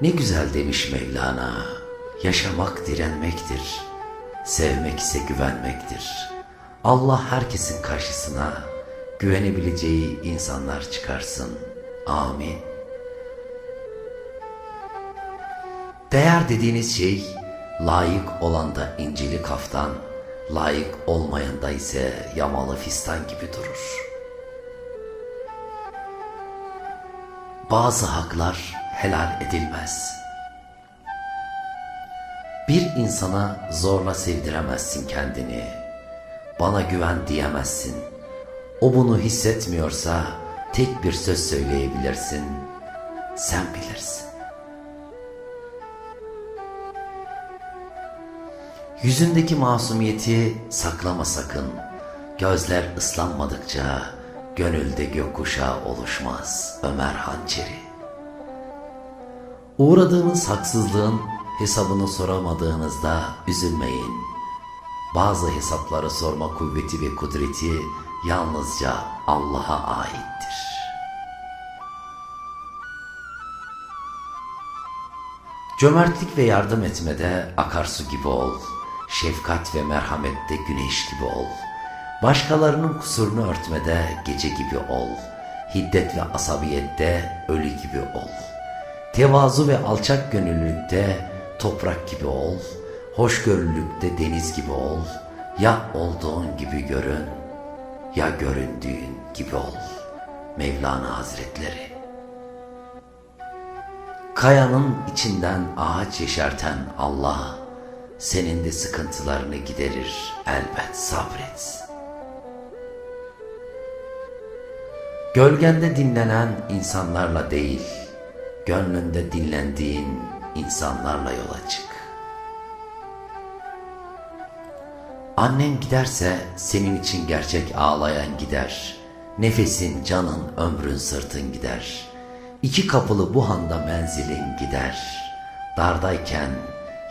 Ne güzel demiş Mevlana. Yaşamak direnmektir. Sevmek ise güvenmektir. Allah herkesin karşısına güvenebileceği insanlar çıkarsın. Amin. Değer dediğiniz şey layık olanda incili kaftan, layık olmayanda ise yamalı fistan gibi durur. Bazı haklar helal edilmez. Bir insana zorla sevdiremezsin kendini. Bana güven diyemezsin. O bunu hissetmiyorsa tek bir söz söyleyebilirsin. Sen bilirsin. Yüzündeki masumiyeti saklama sakın. Gözler ıslanmadıkça gönülde gökkuşağı oluşmaz Ömer Hançeri. Uğradığınız haksızlığın hesabını soramadığınızda üzülmeyin. Bazı hesapları sorma kuvveti ve kudreti yalnızca Allah'a aittir. Cömertlik ve yardım etmede akarsu gibi ol. Şefkat ve merhamette güneş gibi ol. Başkalarının kusurunu örtmede gece gibi ol. Hiddet ve asabiyette ölü gibi ol. Tevazu ve alçak gönüllülükte toprak gibi ol. Hoşgörülükte deniz gibi ol. Ya olduğun gibi görün, ya göründüğün gibi ol. Mevlana Hazretleri Kayanın içinden ağaç yeşerten Allah, senin de sıkıntılarını giderir elbet sabret. Gölgende dinlenen insanlarla değil, gönlünde dinlendiğin insanlarla yola çık. Annen giderse senin için gerçek ağlayan gider. Nefesin, canın, ömrün, sırtın gider. İki kapılı bu handa menzilin gider. Dardayken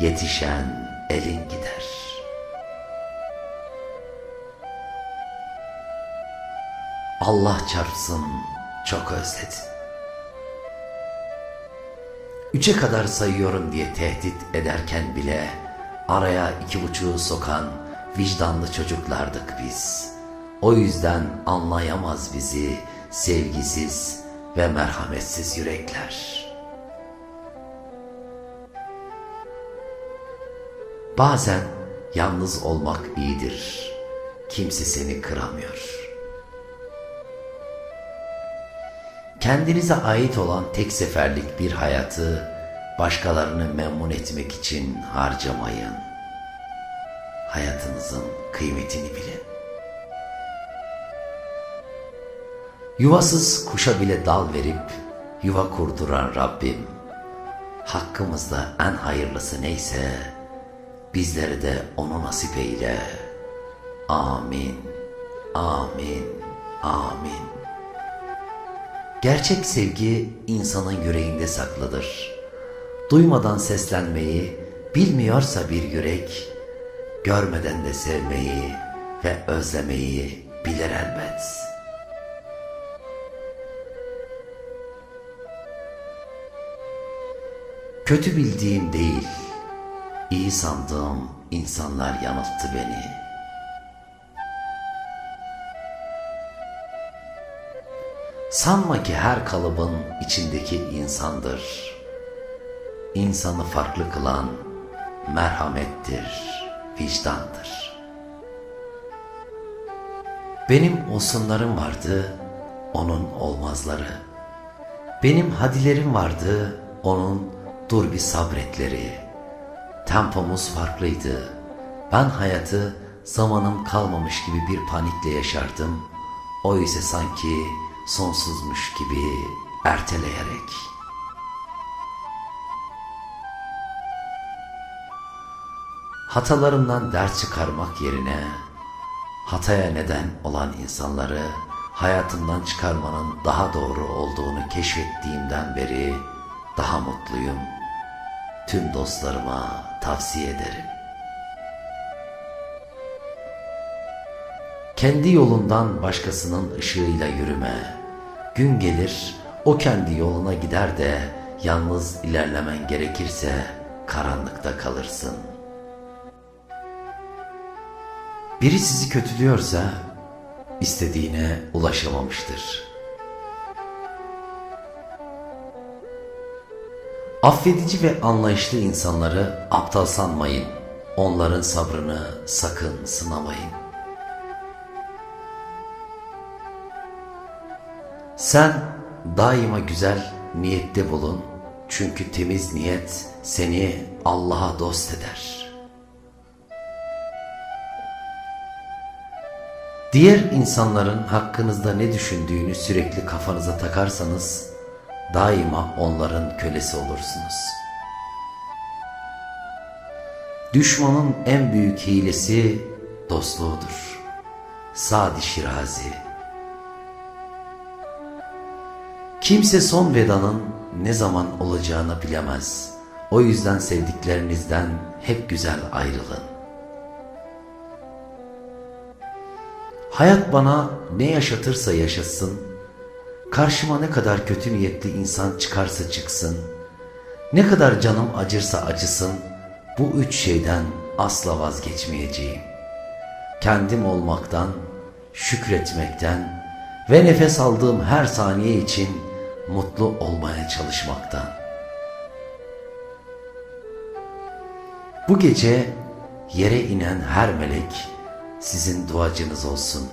yetişen elin gider. Allah çarpsın çok özledim. Üçe kadar sayıyorum diye tehdit ederken bile araya iki buçuğu sokan vicdanlı çocuklardık biz. O yüzden anlayamaz bizi sevgisiz ve merhametsiz yürekler. Bazen yalnız olmak iyidir. Kimse seni kıramıyor. Kendinize ait olan tek seferlik bir hayatı başkalarını memnun etmek için harcamayın. Hayatınızın kıymetini bilin. Yuvasız kuşa bile dal verip yuva kurduran Rabbim, hakkımızda en hayırlısı neyse bizlere de onu nasip eyle. Amin, amin, amin. Gerçek sevgi insanın yüreğinde saklıdır. Duymadan seslenmeyi bilmiyorsa bir yürek, görmeden de sevmeyi ve özlemeyi bilir elbet. Kötü bildiğim değil, iyi sandığım insanlar yanılttı beni.'' Sanma ki her kalıbın içindeki insandır. İnsanı farklı kılan merhamettir, vicdandır. Benim olsunlarım vardı, onun olmazları. Benim hadilerim vardı, onun dur bir sabretleri. Tempomuz farklıydı. Ben hayatı zamanım kalmamış gibi bir panikle yaşardım. O ise sanki sonsuzmuş gibi erteleyerek. Hatalarımdan ders çıkarmak yerine hataya neden olan insanları hayatımdan çıkarmanın daha doğru olduğunu keşfettiğimden beri daha mutluyum. Tüm dostlarıma tavsiye ederim. Kendi yolundan başkasının ışığıyla yürüme. Gün gelir o kendi yoluna gider de yalnız ilerlemen gerekirse karanlıkta kalırsın. Biri sizi kötülüyorsa istediğine ulaşamamıştır. Affedici ve anlayışlı insanları aptal sanmayın. Onların sabrını sakın sınamayın. Sen daima güzel niyette bulun. Çünkü temiz niyet seni Allah'a dost eder. Diğer insanların hakkınızda ne düşündüğünü sürekli kafanıza takarsanız daima onların kölesi olursunuz. Düşmanın en büyük hilesi dostluğudur. Sadi Şirazi Kimse son vedanın ne zaman olacağını bilemez. O yüzden sevdiklerinizden hep güzel ayrılın. Hayat bana ne yaşatırsa yaşasın, karşıma ne kadar kötü niyetli insan çıkarsa çıksın, ne kadar canım acırsa acısın, bu üç şeyden asla vazgeçmeyeceğim. Kendim olmaktan, şükretmekten ve nefes aldığım her saniye için mutlu olmaya çalışmaktan. Bu gece yere inen her melek sizin duacınız olsun.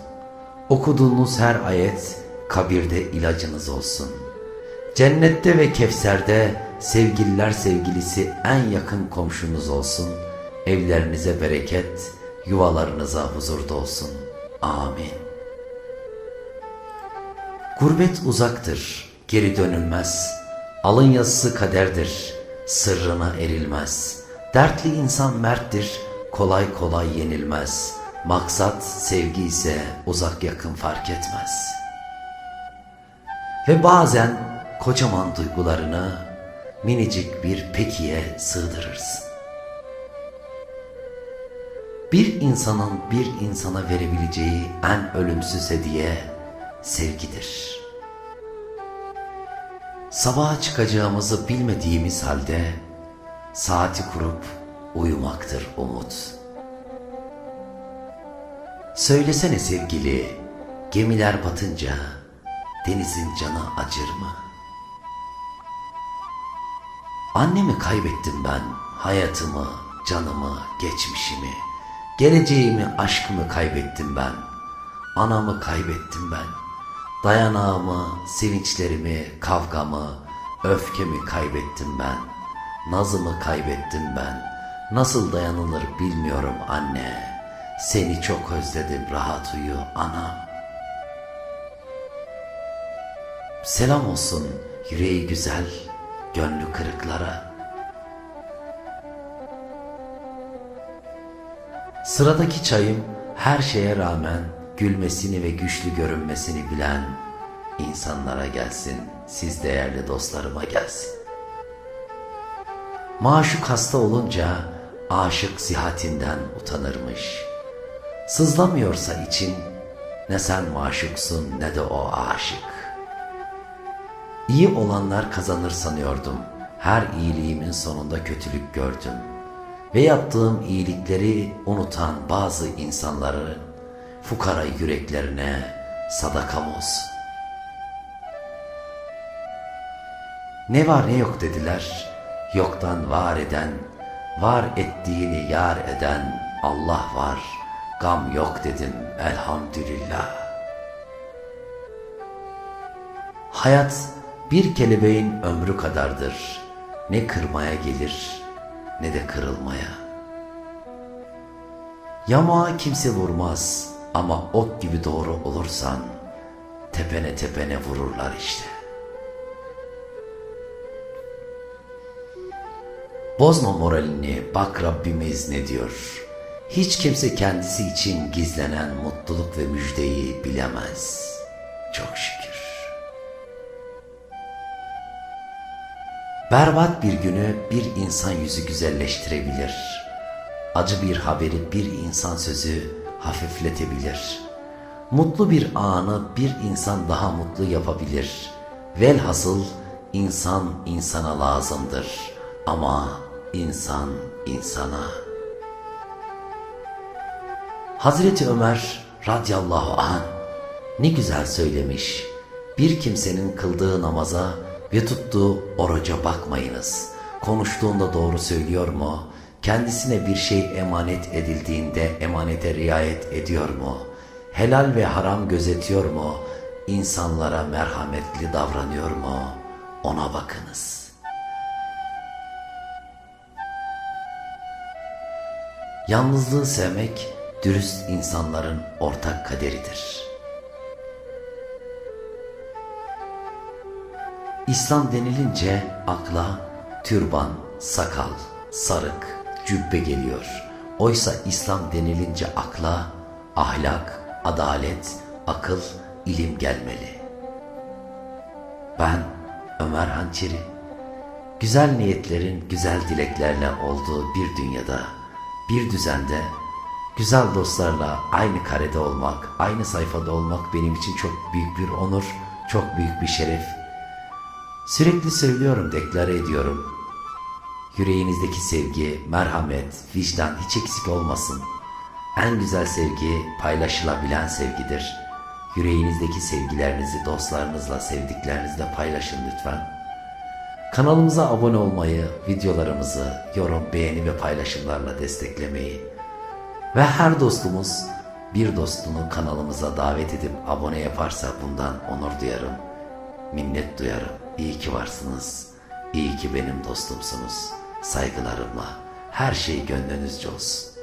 Okuduğunuz her ayet kabirde ilacınız olsun. Cennette ve Kevser'de sevgililer sevgilisi en yakın komşunuz olsun. Evlerinize bereket, yuvalarınıza huzur olsun. Amin. Gurbet uzaktır, geri dönülmez. Alın yazısı kaderdir, sırrına erilmez. Dertli insan merttir, kolay kolay yenilmez. Maksat sevgi ise uzak yakın fark etmez. Ve bazen kocaman duygularını minicik bir pekiye sığdırırsın. Bir insanın bir insana verebileceği en ölümsüz hediye sevgidir. Sabaha çıkacağımızı bilmediğimiz halde saati kurup uyumaktır umut. Söylesene sevgili, gemiler batınca denizin canı acır mı? Annemi kaybettim ben, hayatımı, canımı, geçmişimi, geleceğimi, aşkımı kaybettim ben. Anamı kaybettim ben. Dayanağımı, sevinçlerimi, kavgamı, öfkemi kaybettim ben. Nazımı kaybettim ben. Nasıl dayanılır bilmiyorum anne. Seni çok özledim rahat uyu anam. Selam olsun yüreği güzel, gönlü kırıklara. Sıradaki çayım her şeye rağmen gülmesini ve güçlü görünmesini bilen insanlara gelsin, siz değerli dostlarıma gelsin. Maşuk hasta olunca aşık sihatinden utanırmış. Sızlamıyorsa için ne sen maşuksun ne de o aşık. İyi olanlar kazanır sanıyordum. Her iyiliğimin sonunda kötülük gördüm. Ve yaptığım iyilikleri unutan bazı insanların fukara yüreklerine sadakam olsun. Ne var ne yok dediler, yoktan var eden, var ettiğini yar eden Allah var, gam yok dedim elhamdülillah. Hayat bir kelebeğin ömrü kadardır, ne kırmaya gelir ne de kırılmaya. Yamağa kimse vurmaz ama ok gibi doğru olursan tepene tepene vururlar işte. Bozma moralini bak Rabbimiz ne diyor. Hiç kimse kendisi için gizlenen mutluluk ve müjdeyi bilemez. Çok şükür. Berbat bir günü bir insan yüzü güzelleştirebilir. Acı bir haberi bir insan sözü hafifletebilir. Mutlu bir anı bir insan daha mutlu yapabilir. Velhasıl İnsan insana lazımdır ama insan insana. Hazreti Ömer radıyallahu anh ne güzel söylemiş. Bir kimsenin kıldığı namaza ve tuttuğu oruca bakmayınız. Konuştuğunda doğru söylüyor mu? Kendisine bir şey emanet edildiğinde emanete riayet ediyor mu? Helal ve haram gözetiyor mu? İnsanlara merhametli davranıyor mu? Ona bakınız. Yalnızlığı sevmek dürüst insanların ortak kaderidir. İslam denilince akla türban, sakal, sarık, cübbe geliyor. Oysa İslam denilince akla ahlak, adalet, akıl, ilim gelmeli. Ben Ömer Hançeri, güzel niyetlerin güzel dileklerle olduğu bir dünyada, bir düzende, güzel dostlarla aynı karede olmak, aynı sayfada olmak benim için çok büyük bir onur, çok büyük bir şeref. Sürekli söylüyorum, deklare ediyorum. Yüreğinizdeki sevgi, merhamet, vicdan hiç eksik olmasın. En güzel sevgi paylaşılabilen sevgidir. Yüreğinizdeki sevgilerinizi dostlarınızla, sevdiklerinizle paylaşın lütfen. Kanalımıza abone olmayı, videolarımızı yorum, beğeni ve paylaşımlarla desteklemeyi ve her dostumuz bir dostunu kanalımıza davet edip abone yaparsa bundan onur duyarım, minnet duyarım. İyi ki varsınız, iyi ki benim dostumsunuz. Saygılarımla her şey gönlünüzce olsun.